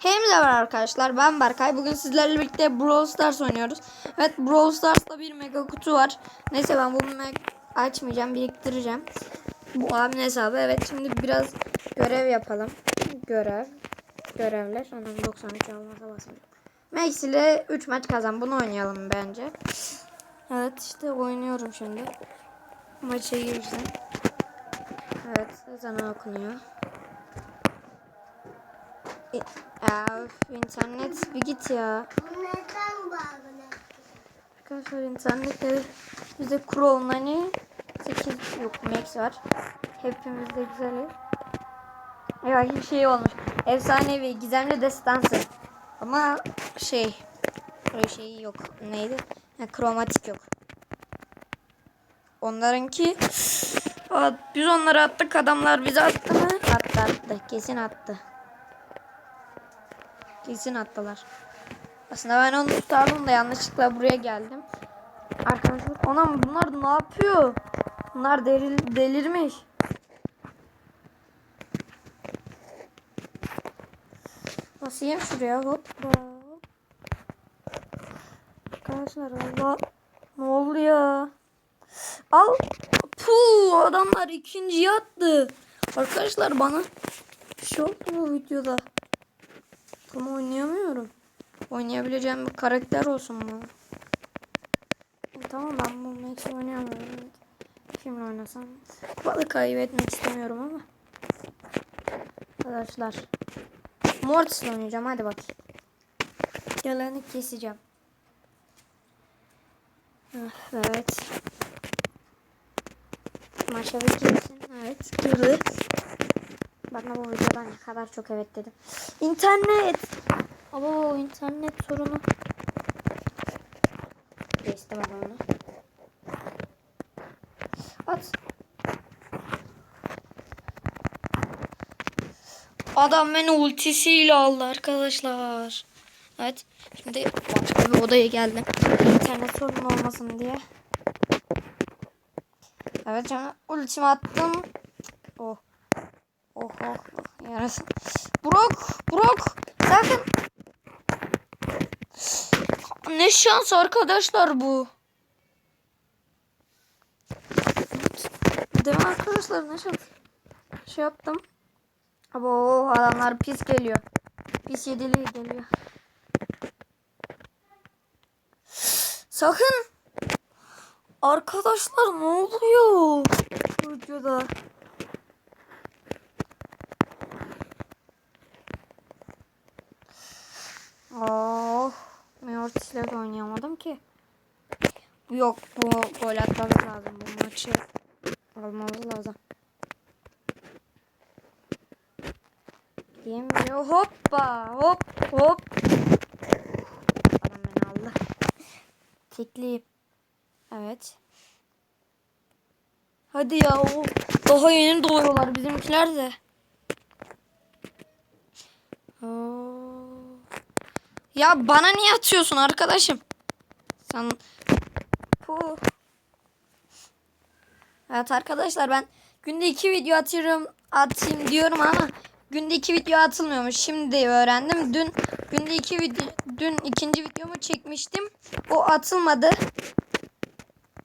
Hepinize var arkadaşlar. Ben Berkay. Bugün sizlerle birlikte Brawl Stars oynuyoruz. Evet Brawl Stars'ta bir mega kutu var. Neyse ben bunu açmayacağım. Biriktireceğim. Bu abimin hesabı. Evet şimdi biraz görev yapalım. Görev. Görevler. Anam 93 almasa basmayacağım. Max ile 3 maç kazan. Bunu oynayalım bence. Evet işte oynuyorum şimdi. Maça girsin. Evet ezanı okunuyor. Ya, internet bir git ya. Neden bağlı? Arkadaşlar internette bizde Chrome hani 8 yok Max var. Hepimizde güzel. Ya bir şey olmuş. Efsanevi gizemli destansı. Ama şey öyle şey yok. Neydi? Ha, kromatik yok. Onlarınki Aa, biz onları attık adamlar bizi attı mı? Attı attı. Kesin attı. Kesin attılar. Aslında ben onu tutardım da yanlışlıkla buraya geldim. Arkadaşlar anam bunlar ne yapıyor? Bunlar delil, delirmiş. Basayım şuraya hoppa. Arkadaşlar Allah ne oluyor? Al. Puh adamlar ikinci attı. Arkadaşlar bana bir şey oldu bu videoda. Tam oynayamıyorum. Oynayabileceğim bir karakter olsun mu? E, tamam ben bu Max'i oynayamıyorum. Kimle oynasam? Kupalı kaybetmek istemiyorum ama. Arkadaşlar. Mortis'le oynayacağım hadi bakayım. Yalanı keseceğim. Ah, Evet. Maça bir girsin. Evet girdi. Bana bu videodan ne kadar çok evet dedim. İnternet. Abo internet sorunu. Geçtim onu. At. Adam beni ultisiyle aldı arkadaşlar. Evet. Şimdi başka bir odaya geldim. İnternet sorunu olmasın diye. Evet canım. Ultimi attım. Oh. Oh oh. Yarasın. Brock. Brock. Sakın. Ne şans arkadaşlar bu. Mi arkadaşlar ne şans. Şey yaptım. Abo adamlar pis geliyor. Pis yedili geliyor. Sakın. Arkadaşlar ne oluyor? Videoda. Oh. Mortis'le de oynayamadım ki. Yok bu gol atmamız lazım. Bu maçı almamız lazım. Yemiyor. Hoppa. Hop hop. Adam beni aldı. Tekleyip. Evet. Hadi ya. o Daha yeni doğuyorlar bizimkiler de. Ya bana niye atıyorsun arkadaşım? Sen Evet arkadaşlar ben günde iki video atıyorum atayım diyorum ama günde iki video atılmıyormuş. Şimdi öğrendim. Dün günde iki video dün ikinci videomu çekmiştim. O atılmadı.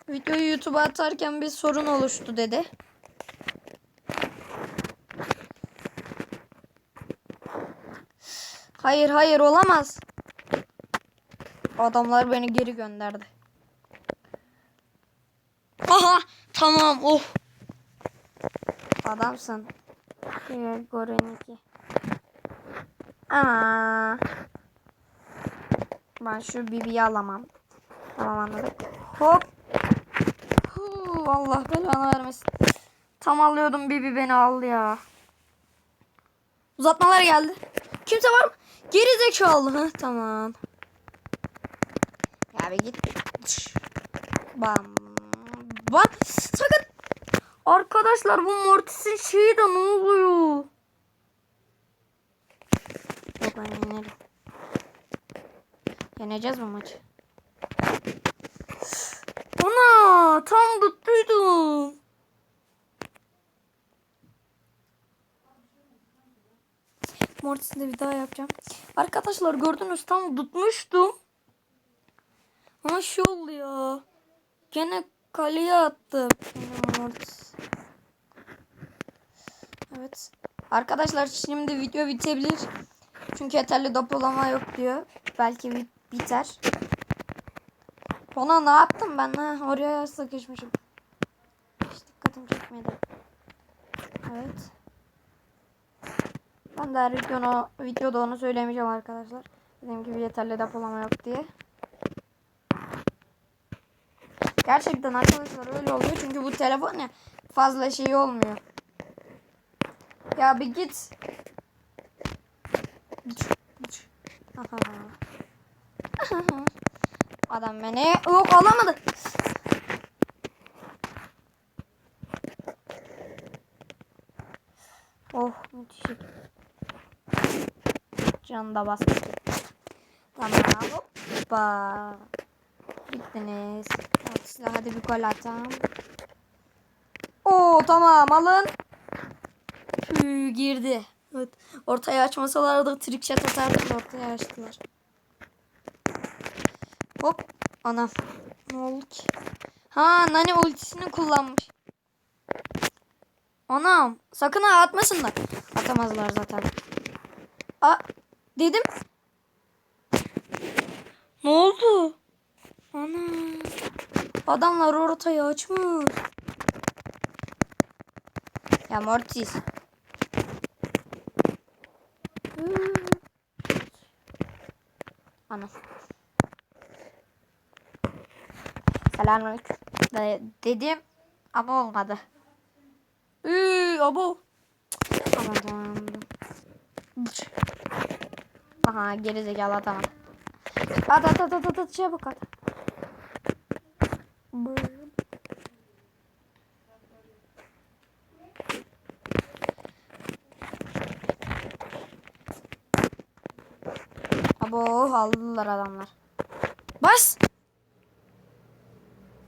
Videoyu YouTube'a atarken bir sorun oluştu dedi. Hayır hayır olamaz. Adamlar beni geri gönderdi. Aha tamam oh. Adamsın. Goren'inki. Ama ben şu Bibi'yi alamam. Tamam anladık. Hop. Huu, Allah belanı vermesin. Tam alıyordum Bibi beni aldı ya. Uzatmalar geldi. Kimse var mı? Geri zekalı. Heh, tamam. Ya bir git. Bam. Bak sakın. Arkadaşlar bu Mortis'in şeyi de ne oluyor? Yok ben yenerim. Yeneceğiz bu maçı. Ana tam tuttuydum. Mortis'i de bir daha yapacağım. Arkadaşlar gördünüz tam tutmuştum. Ama şey oldu ya. Gene kaleye attım. Evet. Arkadaşlar şimdi video bitebilir. Çünkü yeterli depolama yok diyor. Belki bit biter. Ona ne yaptım ben ha? Oraya sıkışmışım. Hiç dikkatim çekmedi. Evet. Ben de her videoda, videoda onu söylemeyeceğim arkadaşlar. Dediğim gibi yeterli depolama yok diye. Gerçekten arkadaşlar öyle oluyor. Çünkü bu telefon ya fazla şey olmuyor. Ya bir git. Adam beni yok alamadı. Oh müthiş. Can da basmış. Tamam hoppa. Bittiniz. Size hadi bir gol atalım. Oo tamam alın. Hü, girdi. Evet. Ortaya açmasalardı trick shot atardım da ortaya açtılar. Hop. Anam. Ne oldu ki? Ha Nani ultisini kullanmış. Anam. Sakın ha atmasınlar. Atamazlar zaten. A dedim. Ne oldu? Ana. Adamlar ortayı açmış. Ya Mortis. Ana. Selamünaleyküm. De- dedim ama olmadı. Üü, abo. Aha geri zekalı tamam. At at at at, at çabuk at. Abo aldılar adamlar. Bas.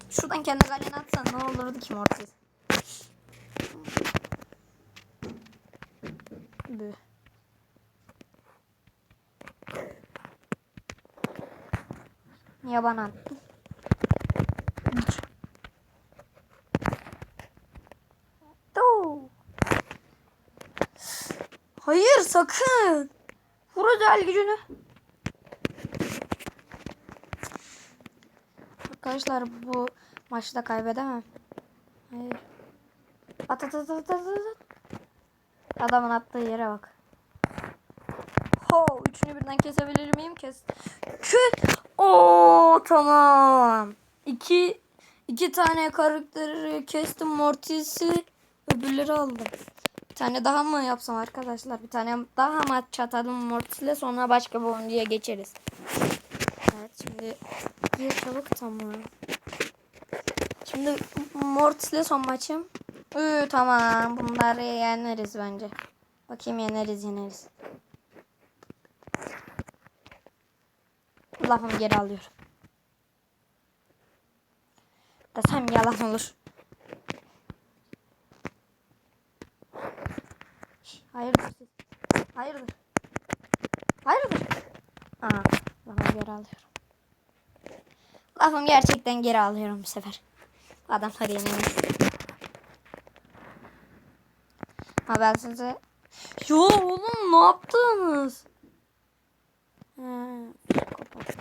Şuradan kendi kalene atsan ne olurdu ki Mortis? Bü. Niye bana? Do. Hayır sakın. Vur özel gücünü. Arkadaşlar bu maçta kaybedemem. Hayır. At at at at at at. Adamın attığı yere bak. Ho, üçünü birden kesebilir miyim? Kes. Kes. Oo, tamam. İki iki tane karakteri kestim. Mortis'i öbürleri aldım. Bir tane daha mı yapsam arkadaşlar? Bir tane daha maç atalım Mortis'le sonra başka bir oyuncuya geçeriz. Evet şimdi gir çabuk tamam. Şimdi Mortis'le son maçım. Üü, tamam bunları yeneriz bence. Bakayım yeneriz yeneriz. Lafımı geri alıyorum. Desem yalan olur. Hayırdır siz? Hayırdır? Hayırdır? Aa, lafımı geri alıyorum. Lafımı gerçekten geri alıyorum bu sefer. Adamlar yenilmiş. Ha ben size... Yo oğlum ne yaptınız? Kapat.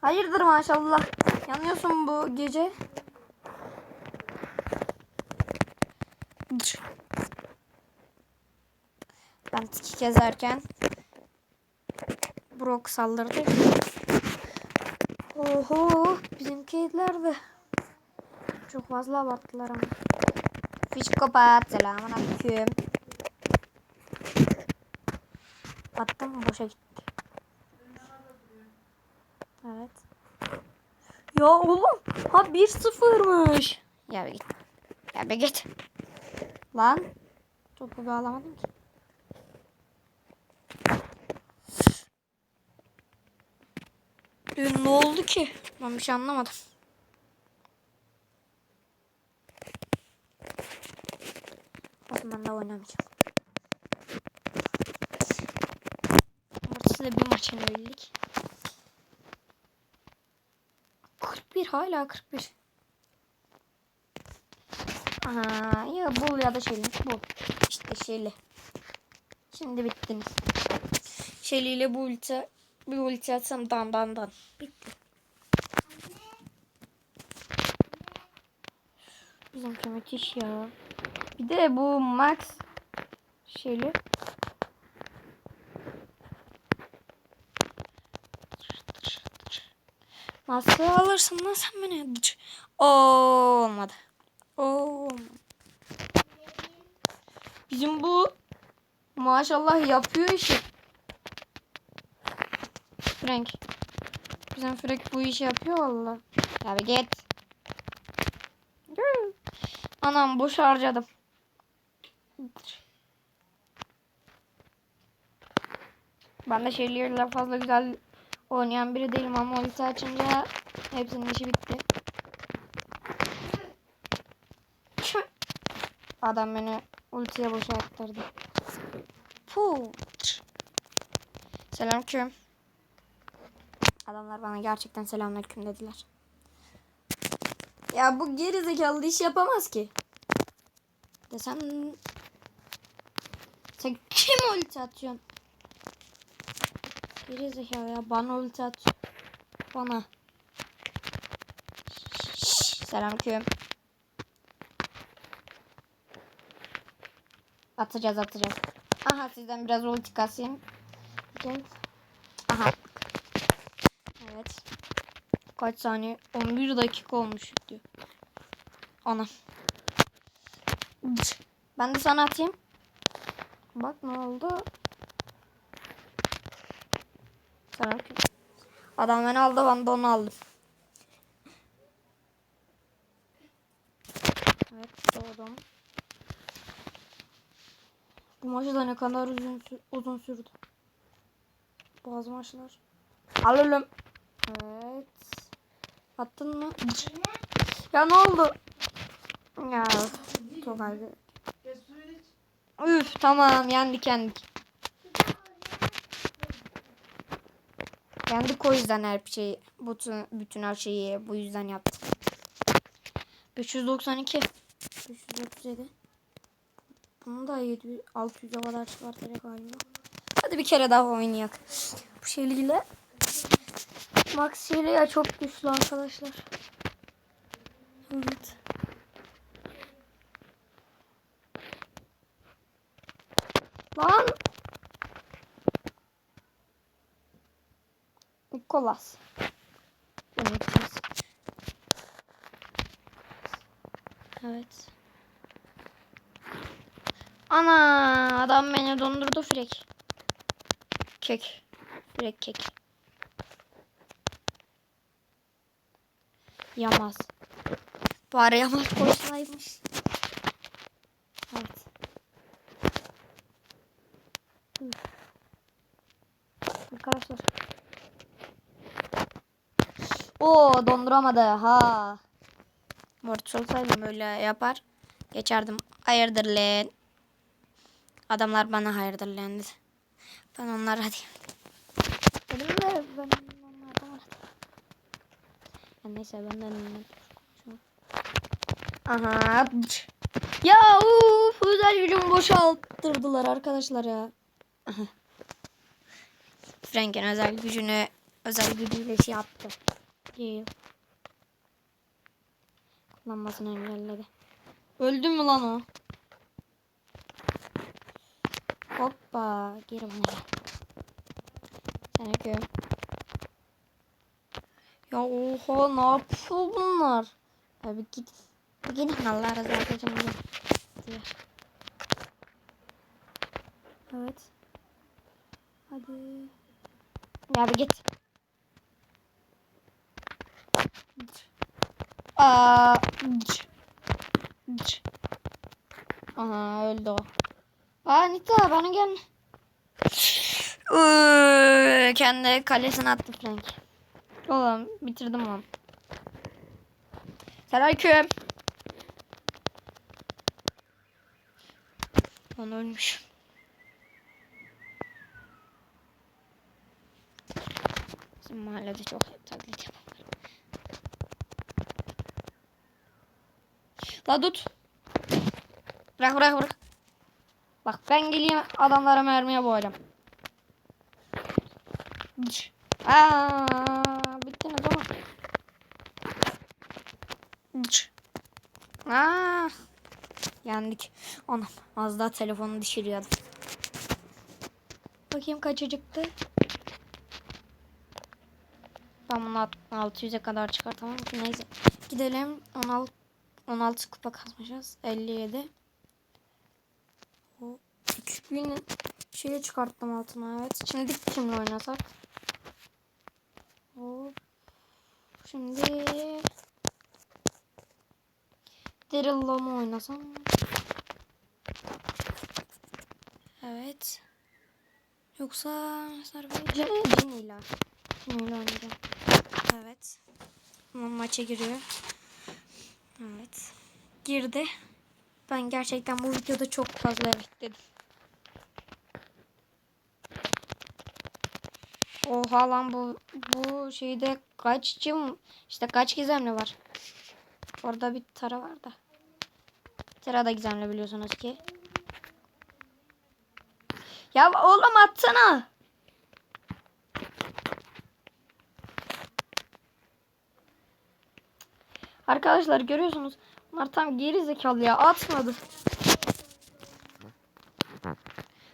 Hayırdır maşallah. Yanıyorsun bu gece. Ben tiki kezerken Brock saldırdı. Oho bizimkiler de çok fazla abarttılar ama. Psikopat selamun aleyküm. Attım boşa gitti. Evet. Ya oğlum ha 1-0'mış. Ya bir git. Ya bir git. Lan. Topu bağlamadım ki. Dün ne oldu ki? Ben bir şey anlamadım. için ben de oynamayacağım. Mortis'le bir maç yenildik. 41 hala 41. Aha ya bul ya da şeyli. Bul. İşte şeyli. Şimdi bittiniz. Şeyli ile bu ulti bir ulti atsam dan dan dan. Bitti. Bizimki müthiş ya. Bir de bu Max şeyli. Nasıl alırsın lan sen beni? Oo, olmadı. Oo. Bizim bu maşallah yapıyor işi. Frank. Bizim Frank bu işi yapıyor valla. Tabi git. Yürü. Anam boş harcadım. Ben de şeylerle fazla güzel oynayan biri değilim ama ulti açınca hepsinin işi bitti. Adam beni ultiye boşa attırdı. Puh. Selamünaleyküm. Adamlar bana gerçekten selamünaleyküm dediler. Ya bu geri zekalı iş yapamaz ki. De sen sen kim ulti atıyorsun? Geri zekalı ya bana ulti at. Bana. Selamünaleyküm. Atacağız atacağız. Aha sizden biraz ulti kasayım. Gel. Aha. Evet. Kaç saniye? 11 dakika olmuş diyor. Ana. Ben de sana atayım. Bak ne oldu? Adam beni aldı ben de onu aldım. Evet doğdum. Bu maçı da ne kadar uzun, sü- uzun sürdü. Bazı maçlar. Alalım. Evet. Attın mı? Ya ne oldu? Ya çok acı. Üf tamam yendik yendik. Yendik o yüzden her şeyi bütün, bütün her şeyi bu yüzden yaptık. 592 537 Bunu da 700 600'e kadar çıkartacak galiba. Hadi bir kere daha oynayak. Bu şeyliyle Max ya çok güçlü arkadaşlar. Evet. Lan. Nikolas. Unutmaz. Evet. Ana adam beni dondurdu frek. Kek. Frek kek. Yamaz. Bari yamaz koysaymış. Evet. Üf. Arkadaşlar. Oo donduramadı ha. Mortis olsaydım böyle yapar. Geçerdim. Hayırdır lan. Adamlar bana hayırdır lan dedi. Ben onlara hadi. Dedim de ben onlardan aradım. Ya neyse benden Aha. Ya uf özel gücümü boşalttırdılar arkadaşlar ya. Frank'in özel gücünü özel gücüyle şey yaptı. Kullanmasını engelledi. Öldü mü lan o? Hoppa. Geri bana gel. Sen öpüyorum. Ya oha ne yapıyor bunlar? Ya bir git. Gidin Allah razı olsun. Evet. Hadi. Ya bir git. Aa. Aha öldü o. Aa Nita bana gel. Kendi kalesine attı Frank. Oğlum bitirdim onu. Selamünaleyküm. Onu ölmüş. Bizim mahallede çok taklit yapanlar. La tut. Bırak bırak bırak. Bak ben geleyim adamlara mermiye boğacağım. Aa, bittiniz ama. Dur. Aa, yendik. Anam az daha telefonu düşürüyordum. Bakayım kaç çıktı. Ben bunu alt- 600'e kadar çıkartamam ki neyse. Gidelim 16 16 kupa kasmışız. 57. O 3000 şeye çıkarttım altına evet. Şimdi kimle oynasak? Hop. Şimdi Daryl'la mı oynasam? Evet. Yoksa ile. Jenny ile oynayacağım. Evet. Tamam maça giriyor. Evet. Girdi. Ben gerçekten bu videoda çok fazla evet dedim. Oha lan bu bu şeyde kaç işte kaç gizemli var. Orada bir tara var da. Tara da gizemli biliyorsunuz ki. Ya oğlum atsana. Arkadaşlar görüyorsunuz. Bunlar tam geri zekalı ya. Atmadı.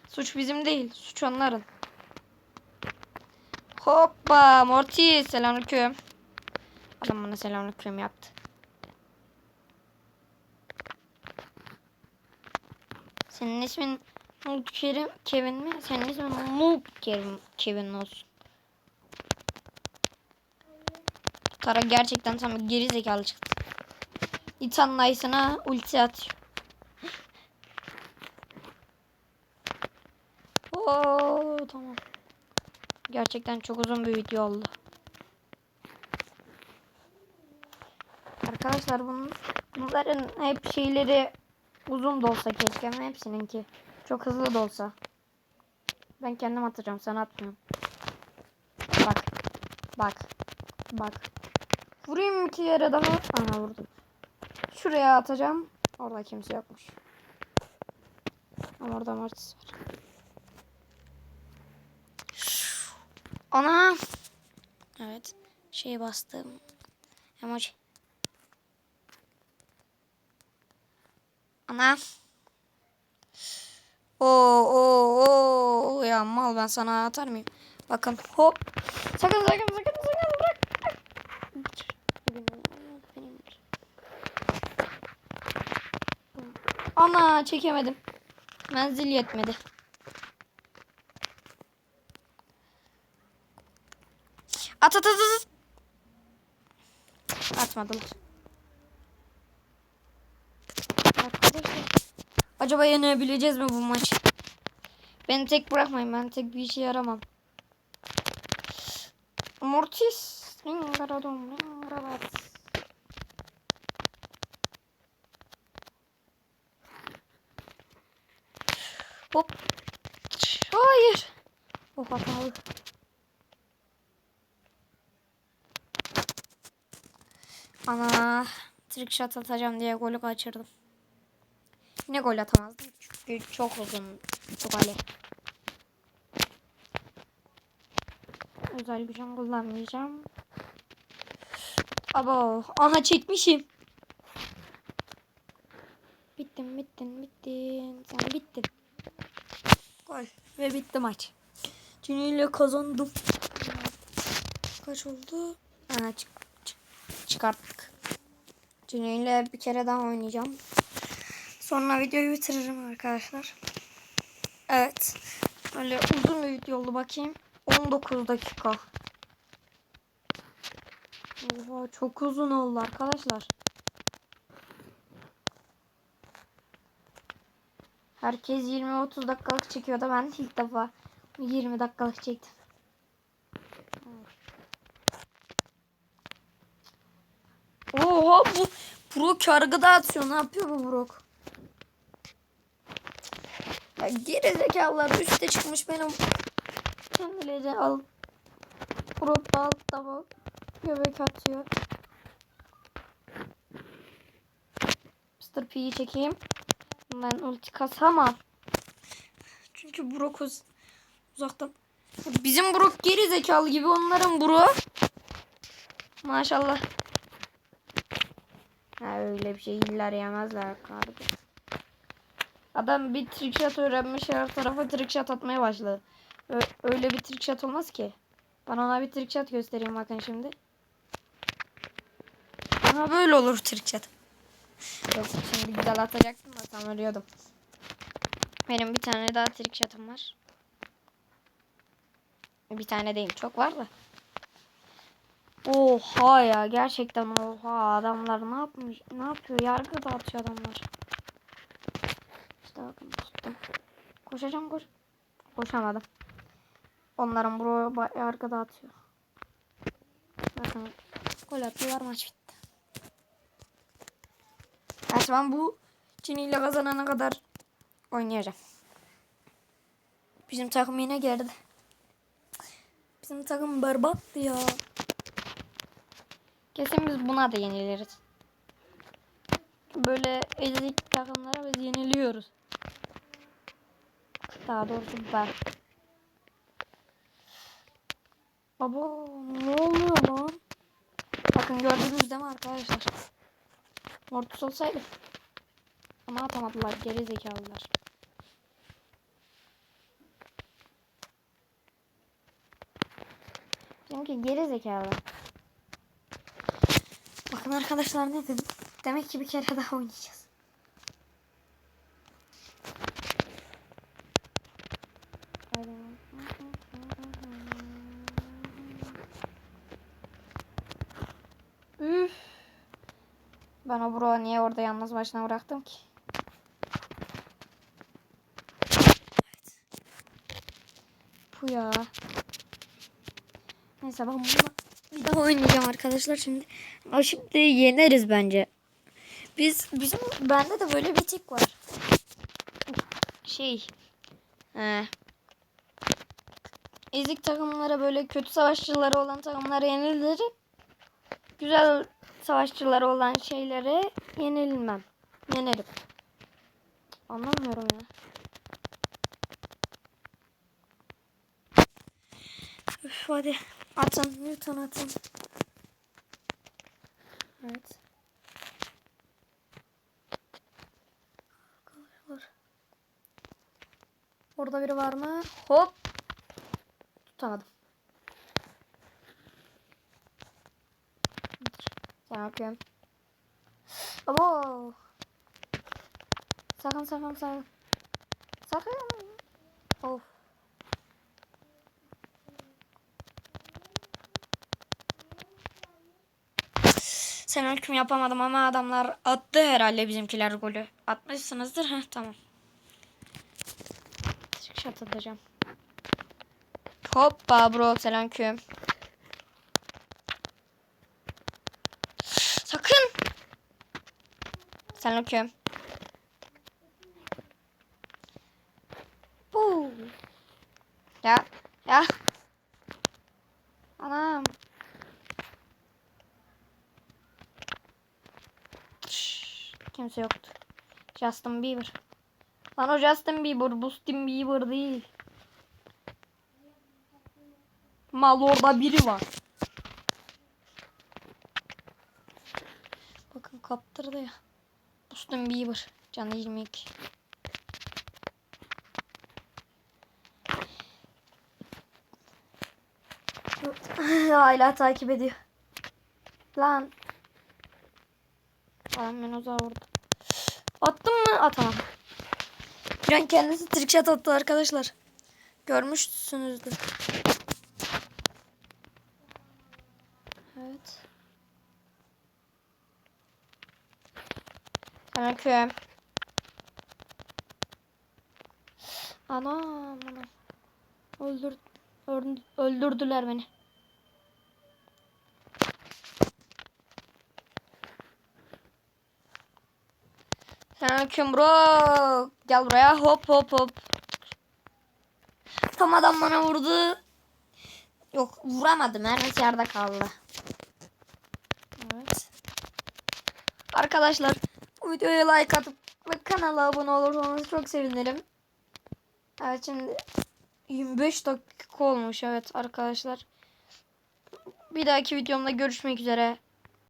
Suç bizim değil. Suç onların. Hoppa Morty selamünaleyküm. Adam bana selamünaleyküm yaptı. Senin ismin Noob Kerim Kevin mi? Senin ismin Noob Kerim Kevin olsun. Tara gerçekten tam geri zekalı çıktı. İnsan Knight'ına ulti atıyor. Oo tamam. Gerçekten çok uzun bir video oldu. Arkadaşlar bunun, bunların hep şeyleri uzun da olsa keşke hepsininki çok hızlı da olsa. Ben kendim atacağım sen atmıyorum. Bak. Bak. Bak. Vurayım iki yere adamı. Ana vurdum. Şuraya atacağım. Orada kimse yokmuş. Ama orada Mortis var. Ana. Evet. Şey bastım. Emoji. Ana. Oo oo oo ya mal ben sana atar mıyım? Bakın hop. Sakın sakın sakın sakın bırak. Ana çekemedim. Menzil yetmedi. At at at at. Atmadılar. Arkadaşlar. Acaba yenebileceğiz mi bu maçı? Beni tek bırakmayın. Ben tek bir işe yaramam. Mortis. Ringaradom. Hop. Hayır. Oh hatalı. Ana. Trick shot atacağım diye golü kaçırdım. Yine gol atamazdım. Çünkü çok uzun bu kale. Özel gücüm kullanmayacağım. Abo. Aha çekmişim. Bittim bittin bittin. Sen bittin. Gol. Ve bitti maç. Cüneyt'le kazandım. Kaç oldu? Aha çık, çık, çıkarttık. Cüneyt'le bir kere daha oynayacağım. Sonra videoyu bitiririm arkadaşlar. Evet. Öyle uzun bir video oldu bakayım. 19 dakika. Oha çok uzun oldu arkadaşlar. Herkes 20-30 dakikalık çekiyor da ben ilk defa 20 dakikalık çektim. Oha bu Pro kargı dağıtıyor. Ne yapıyor bu Brock? Ya geri zekalılar üste çıkmış benim. Kendileri al. Grup altta bak. Göbek atıyor. Mr. P'yi çekeyim. Ben ulti kasamam. Çünkü Brock uz- uzaktan. Bizim Brock geri zekalı gibi onların Brock. Maşallah. Ha öyle bir şey illa yemezler kardeşim. Adam bir trickshot öğrenmiş her tarafa trickshot atmaya başladı. Öyle bir trickshot olmaz ki. Ben ona bir trickshot göstereyim bakın şimdi. Aha böyle olur trickshot. Yok şimdi güzel atacaktım da sanırıyordum. Benim bir tane daha trickshot'ım var. Bir tane değil çok var da. Oha ya gerçekten oha adamlar ne yapmış ne yapıyor yargı dağıtıyor adamlar. Bakın tuttum. Koşacağım koş. Koşamadım. Onların buraya ba- yargı dağıtıyor. Bakın gol attılar maç bitti. Gerçi ben bu Çin'i ile kazanana kadar oynayacağım. Bizim takım yine geride. Bizim takım berbattı ya. Kesin biz buna da yeniliriz. Böyle ezik takımlara biz yeniliyoruz. Daha doğrusu ben. Baba ne oluyor lan? Bakın gördünüz değil mi arkadaşlar? Mortus olsaydı. Ama atamadılar geri zekalılar. Çünkü geri zekalı. Bakın arkadaşlar ne dedim? Demek ki bir kere daha oynayacağız. Üf. Ben o bro niye orada yalnız başına bıraktım ki? Evet. Bu ya. Neyse ben bunu bir daha oynayacağım arkadaşlar şimdi. Ama şimdi yeneriz bence. Biz bizim bende de böyle bir tik var. Şey. He. Ezik takımlara böyle kötü savaşçıları olan takımlara yenilir. Güzel savaşçıları olan şeylere yenilmem. Yenerim. Anlamıyorum ya. Üf hadi. Atın. Lütfen atın. Evet. Orada biri var mı? Hop. Tutamadım. Sen okuyorum. Abo. Sakın sakın sakın. Sakın. Of. Sen hüküm yapamadım ama adamlar attı herhalde bizimkiler golü. Atmışsınızdır. Heh tamam. Screenshot atacağım. Hoppa bro selamünaleyküm. Sakın. Selamünaleyküm. Bu. Ya ya. Anam. Şşş, Kimse yoktu. Justin Bieber. Lan o Justin Bieber, Justin Bieber değil. Mal orada biri var. Bakın kaptırdı ya. Justin Bieber. Canı 22. Hala takip ediyor. Lan. Lan uzağa vurdum. Attım mı? Atamam. Bir an kendisi trickshot attı arkadaşlar. Görmüşsünüzdür. Evet. Selamünaleyküm. Anam anam. Öldür, öldür- öldürdüler beni. Selamünaleyküm bro. Gel buraya hop hop hop. Tam adam bana vurdu. Yok vuramadım. Mermisi yerde kaldı. Evet. Arkadaşlar bu videoya like atıp ve kanala abone olursanız çok sevinirim. Evet şimdi 25 dakika olmuş evet arkadaşlar. Bir dahaki videomda görüşmek üzere.